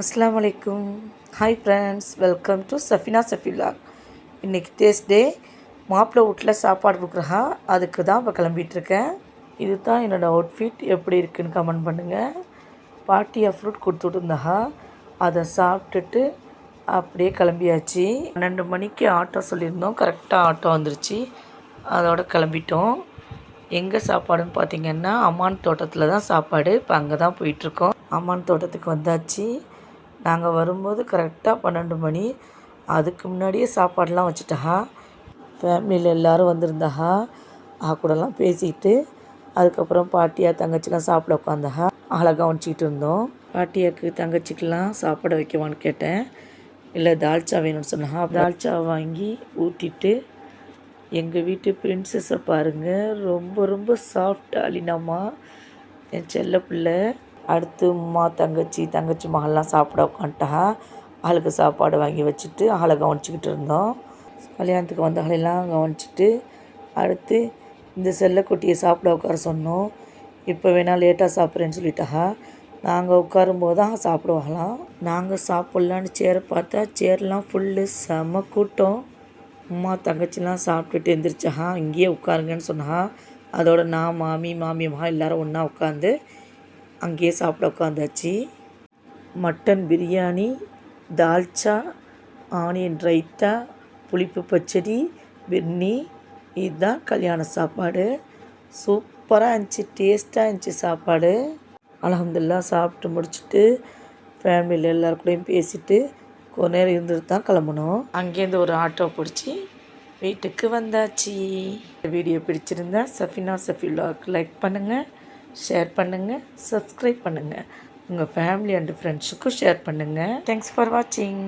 அஸ்லாம் அலைக்கும். Hi friends welcome to Safina Safila இன்றைக்கி தேர்ஸ்டே மாப்பிள்ளை வீட்டில் சாப்பாடு கொடுக்குறா. அதுக்கு தான் இப்போ கிளம்பிகிட்ருக்கேன் இது தான் என்னோடய அவுட்ஃபிட் எப்படி இருக்குன்னு கமெண்ட் பண்ணுங்கள் பாட்டியாக ஃப்ரூட் கொடுத்துட்ருந்தா அதை சாப்பிட்டுட்டு அப்படியே கிளம்பியாச்சு. பன்னெண்டு மணிக்கு ஆட்டோ சொல்லியிருந்தோம். கரெக்டாக ஆட்டோ வந்துருச்சு. அதோட கிளம்பிட்டோம். எங்கே சாப்பாடுன்னு பார்த்தீங்கன்னா அம்மான் தோட்டத்தில் தான் சாப்பாடு. இப்போ அங்கே தான் போயிட்டுருக்கோம். அம்மான் தோட்டத்துக்கு வந்தாச்சு. நாங்கள் வரும்போது கரெக்டாக பன்னெண்டு மணி. அதுக்கு முன்னாடியே சாப்பாடெலாம் வச்சுட்டா ஃபேமிலியில் எல்லோரும் வந்திருந்தாஹா. ஆ கூடலாம் பேசிக்கிட்டு அதுக்கப்புறம் பாட்டியா தங்கச்சிலாம் சாப்பிட உட்காந்தா அழகாக கவனிச்சிக்கிட்டு இருந்தோம். பாட்டியாக்கு தங்கச்சிக்கெலாம் சாப்பாடு வைக்கவான்னு கேட்டேன். இல்லை தால்ச்சா வேணும்னு சொன்னா தால்ச்சா வாங்கி ஊற்றிட்டு எங்கள் வீட்டு பிரின்சஸை பாருங்கள் ரொம்ப ரொம்ப சாஃப்ட் அலினாமா என் செல்ல பிள்ளை. அடுத்து அம்மா தங்கச்சி தங்கச்சி மகள்லாம் சாப்பிட உட்காந்துட்டா ஆளுக்கு சாப்பாடு வாங்கி வச்சுட்டு ஆளை கவனிச்சிக்கிட்டு இருந்தோம். கல்யாணத்துக்கு வந்தவங்களெல்லாம் கவனிச்சிட்டு அடுத்து இந்த செல்லக்குட்டியை சாப்பிட உட்கார சொன்னோம். இப்போ வேணால் லேட்டாக சாப்பிட்றேன்னு சொல்லிட்டா. நாங்கள் உட்காரும்போது தான் சாப்பிடுவாங்களாம். நாங்கள் சாப்பிட்லான்னு சேரை பார்த்தா சேர்லாம் ஃபுல்லு செம கூட்டம். அம்மா தங்கச்சிலாம் சாப்பிட்டுட்டு எந்திரிச்சா இங்கேயே உட்காருங்கன்னு சொன்னா அதோட நான் மாமி மாமி மகா ஒன்றா உட்காந்து அங்கேயே சாப்பிட உட்காந்தாச்சு. மட்டன் பிரியாணி தால்ச்சா ஆனியன் ரைத்தா புளிப்பு பச்சடி பிர்னி இதுதான் கல்யாண சாப்பாடு. சூப்பராக இருந்துச்சு டேஸ்ட்டாக இருந்துச்சு சாப்பாடு. அலமதுல்லா சாப்பிட்டு முடிச்சுட்டு ஃபேமிலியில் எல்லாருக்கூடையும் பேசிவிட்டு கொஞ்ச நேரம் இருந்துட்டு தான் கிளம்பணும். அங்கேருந்து ஒரு ஆட்டோ பிடிச்சி வீட்டுக்கு வந்தாச்சு. வீடியோ பிடிச்சிருந்தா சஃபினா சஃபிலாக்கு லைக் பண்ணுங்கள் ஷேர் பண்ணுங்கள் சப்ஸ்கிரைப் பண்ணுங்கள் உங்கள் ஃபேமிலி அண்ட் ஃப்ரெண்ட்ஸுக்கும் ஷேர் பண்ணுங்கள் தேங்க்ஸ் ஃபார் வாட்சிங்